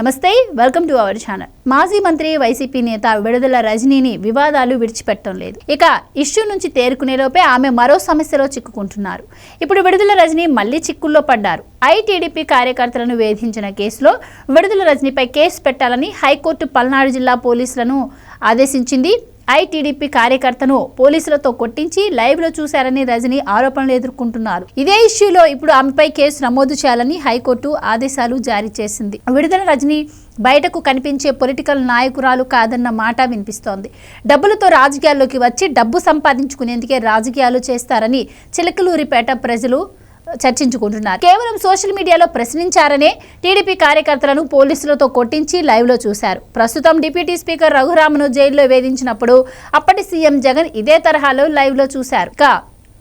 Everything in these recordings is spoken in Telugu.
నమస్తే వెల్కమ్ టు అవర్ ఛానల్. మాజీ మంత్రి వైసీపీ నేత విడుదల రజనీని వివాదాలు విడిచిపెట్టడం లేదు. ఇక ఇష్యూ నుంచి తేరుకునేలోపే ఆమె మరో సమస్యలో చిక్కుకుంటున్నారు. ఇప్పుడు విడుదల రజనీ మళ్ళీ చిక్కుల్లో పడ్డారు. ఐటీడీపీ కార్యకర్తలను వేధించిన కేసులో విడుదల రజనీపై కేసు పెట్టాలని హైకోర్టు పల్నాడు జిల్లా పోలీసులను ఆదేశించింది ఐటీడీపీ కార్యకర్తను పోలీసులతో కొట్టించి లైవ్లో చూశారని రజని ఆరోపణలు ఎదుర్కొంటున్నారు. ఇదే ఇష్యూలో ఇప్పుడు ఆమెపై కేసు నమోదు చేయాలని హైకోర్టు ఆదేశాలు జారీ చేసింది. విడుదల రజని బయటకు కనిపించే పొలిటికల్ నాయకురాలు కాదన్న మాట వినిపిస్తోంది. డబ్బులతో రాజకీయాల్లోకి వచ్చి డబ్బు సంపాదించుకునేందుకే రాజకీయాలు చేస్తారని చిలకలూరిపేట ప్రజలు చర్చించుకుంటున్నారు. కేవలం సోషల్ మీడియాలో ప్రశ్నించారనే టీడీపీ కార్యకర్తలను పోలీసులతో కొట్టించి లైవ్లో చూశారు. ప్రస్తుతం డిప్యూటీ స్పీకర్ రఘురామను జైల్లో వేధించినప్పుడు అప్పటి సీఎం జగన్ ఇదే తరహాలో లైవ్లో చూశారు. ఇక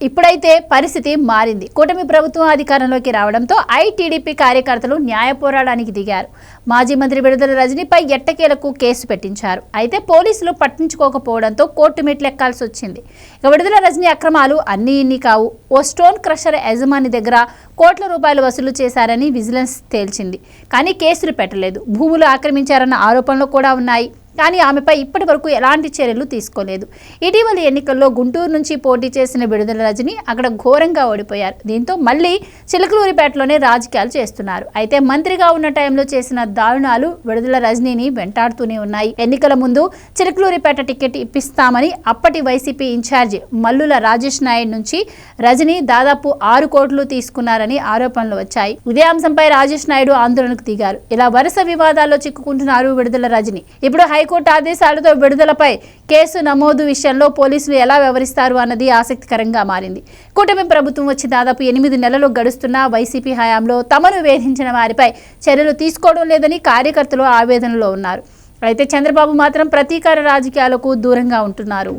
ఇప్పుడైతే పరిస్థితి మారింది. కూటమి ప్రభుత్వం అధికారంలోకి రావడంతో ఐటీడీపీ కార్యకర్తలు న్యాయ పోరాడానికి దిగారు. మాజీ మంత్రి విడుదల రజనీపై ఎట్టకేలకు కేసు పెట్టించారు. అయితే పోలీసులు పట్టించుకోకపోవడంతో కోర్టు మెట్లెక్కాల్సి వచ్చింది. ఇక విడుదల రజనీ అక్రమాలు అన్నీ ఇన్ని కావు. ఓ స్టోన్ క్రషర్ యజమాని దగ్గర కోట్ల రూపాయలు వసూలు చేశారని విజిలెన్స్ తేల్చింది. కానీ కేసులు పెట్టలేదు. భూములు ఆక్రమించారన్న ఆరోపణలు కూడా ఉన్నాయి. కానీ ఆమెపై ఇప్పటి వరకు ఎలాంటి చర్యలు తీసుకోలేదు. ఇటీవల ఎన్నికల్లో గుంటూరు నుంచి పోటీ చేసిన విడుదల రజని అక్కడ ఘోరంగా ఓడిపోయారు. దీంతో మళ్ళీ చిలకలూరిపేటలోనే రాజకీయాలు చేస్తున్నారు. అయితే మంత్రిగా ఉన్న టైంలో చేసిన దారుణాలు విడుదల రజనీని వెంటాడుతూనే ఉన్నాయి. ఎన్నికల ముందు చిలకలూరిపేట టికెట్ ఇప్పిస్తామని అప్పటి YCP in charge Mallula Rajesh Naidu నుంచి రజని దాదాపు ఆరు కోట్లు తీసుకున్నారని ఆరోపణలు వచ్చాయి. ఇదే అంశంపై రాజేష్ నాయుడు ఆందోళనకు దిగారు. ఇలా వరుస వివాదాల్లో చిక్కుకుంటున్నారు విడుదల రజని. ఇప్పుడు హైకోర్టు ఆదేశాలతో విడుదలపై కేసు నమోదు విషయంలో పోలీసులు ఎలా వ్యవహరిస్తారు అన్నది ఆసక్తికరంగా మారింది. కూటమి ప్రభుత్వం వచ్చి దాదాపు ఎనిమిది నెలలు గడుస్తున్న వైసీపీ హయాంలో తమను వేధించిన వారిపై చర్యలు తీసుకోవడం లేదని కార్యకర్తలు ఆవేదనలో ఉన్నారు. అయితే చంద్రబాబు మాత్రం ప్రతీకార రాజకీయాలకు దూరంగా ఉంటున్నారు.